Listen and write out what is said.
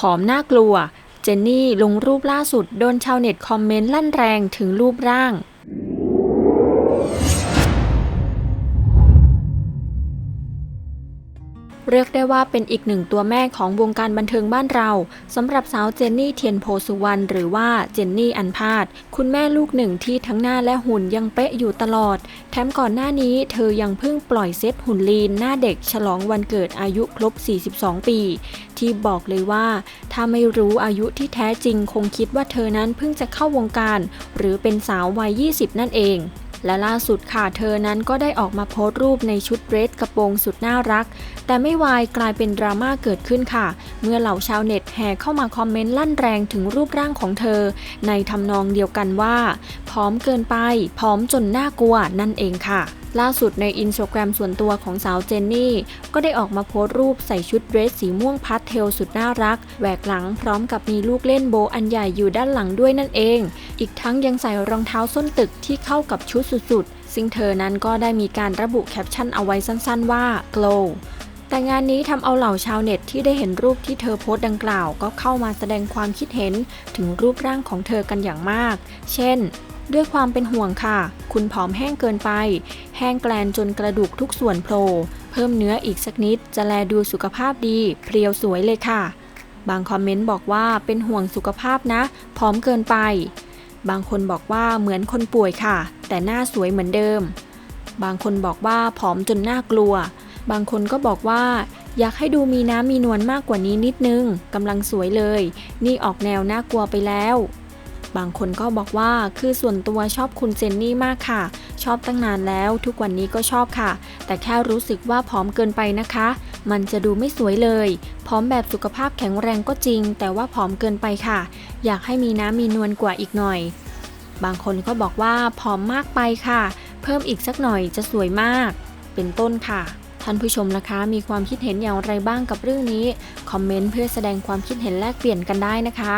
ผอมน่ากลัว เจนนี่ลงรูปล่าสุดโดนชาวเน็ตคอมเมนต์ลั่นแรงถึงรูปร่าง เรียกได้ว่าเป็นอีกหนึ่งตัวแม่ของวงการบันเทิงบ้านเราสำหรับสาวเจนนี่เทียนโพสุวรรณหรือว่าเจนนี่อันพาด คุณแม่ลูกหนึ่งที่ทั้งหน้าและหุ่นยังเป๊ะอยู่ตลอด แถมก่อนหน้านี้เธอยังเพิ่งปล่อยเซตหุ่นลีนหน้าเด็กฉลองวันเกิดอายุครบ 42 ปี ที่บอกเลยว่า ถ้าไม่รู้อายุที่แท้จริงคงคิดว่าเธอนั้นเพิ่งจะเข้าวงการ หรือเป็นสาววัย 20 นั่นเอง และล่าสุดค่ะเธอนั้นก็ได้ออกมาโพสต์รูปในชุดเดรสกระโปรงสุดน่ารัก แต่ไม่วายกลายเป็นดราม่าเกิดขึ้นค่ะ เมื่อเหล่าชาวเน็ตแห่เข้ามาคอมเมนต์ลั่นแรงถึงรูปร่างของเธอ ในทำนองเดียวกันว่าผอมเกินไปผอมจนน่ากลัวนั่นเองค่ะ ล่าสุดในอินสตาแกรมส่วนตัวของสาวเจนนี่ ก็ได้ออกมาโพสต์รูปใส่ชุดเดรสสีม่วงพาสเทลสุดน่ารัก แหวกหลังพร้อมกับมีลูกเล่นโบอันใหญ่อยู่ด้านหลังด้วยนั่นเอง อีกทั้งยังใส่รองเท้าส้นตึกที่เข้ากับชุดสุดๆ ซึ่งเธอนั้นก็ได้มีการระบุแคปชั่นเอาไว้สั้นๆว่า glow แต่งานนี้ทำเอาเหล่าชาวเน็ตที่ได้เห็นรูปที่เธอโพสต์ดังกล่าว ก็เข้ามาแสดงความคิดเห็นถึงรูปร่างของเธอกันอย่างมาก เช่น ด้วยความเป็นห่วงค่ะ คุณผอมแห้งเกินไป แห้งแกลนจนกระดูกทุกส่วนโผล่ เพิ่มเนื้ออีกสักนิด จะแลดูสุขภาพดี เพรียวสวยเลยค่ะ บางคอมเมนต์บอกว่าเป็นห่วงสุขภาพนะผอมเกินไป บางคนบอกว่าเหมือนคนป่วยค่ะ แต่หน้าสวยเหมือนเดิม บางคนบอกว่าผอมจนน่ากลัว บางคนก็บอกว่าอยากให้ดูมีน้ำมีนวลมากกว่านี้นิดนึงกำลังสวยเลย นี่ออกแนวน่ากลัวไปแล้ว บางคนก็บอกว่าคือส่วนตัวชอบคุณเจนนี่มากค่ะ ชอบตั้งนานแล้วทุกวันนี้ก็ชอบค่ะ แต่แค่รู้สึกว่าผอมเกินไปนะคะ มันจะดูไม่สวยเลยผอมแบบสุขภาพแข็งแรงก็จริง แต่ว่าผอมเกินไปค่ะ อยากให้มีน้ำมีนวลกว่าอีกหน่อย บางคนก็บอกว่าผอมมากไปค่ะ เพิ่มอีกสักหน่อยจะสวยมาก เป็นต้นค่ะท่านผู้ชมนะคะ มีความคิดเห็นอย่างไรบ้างกับเรื่องนี้ คอมเมนต์เพื่อแสดงความคิดเห็นแลกเปลี่ยนกันได้นะคะ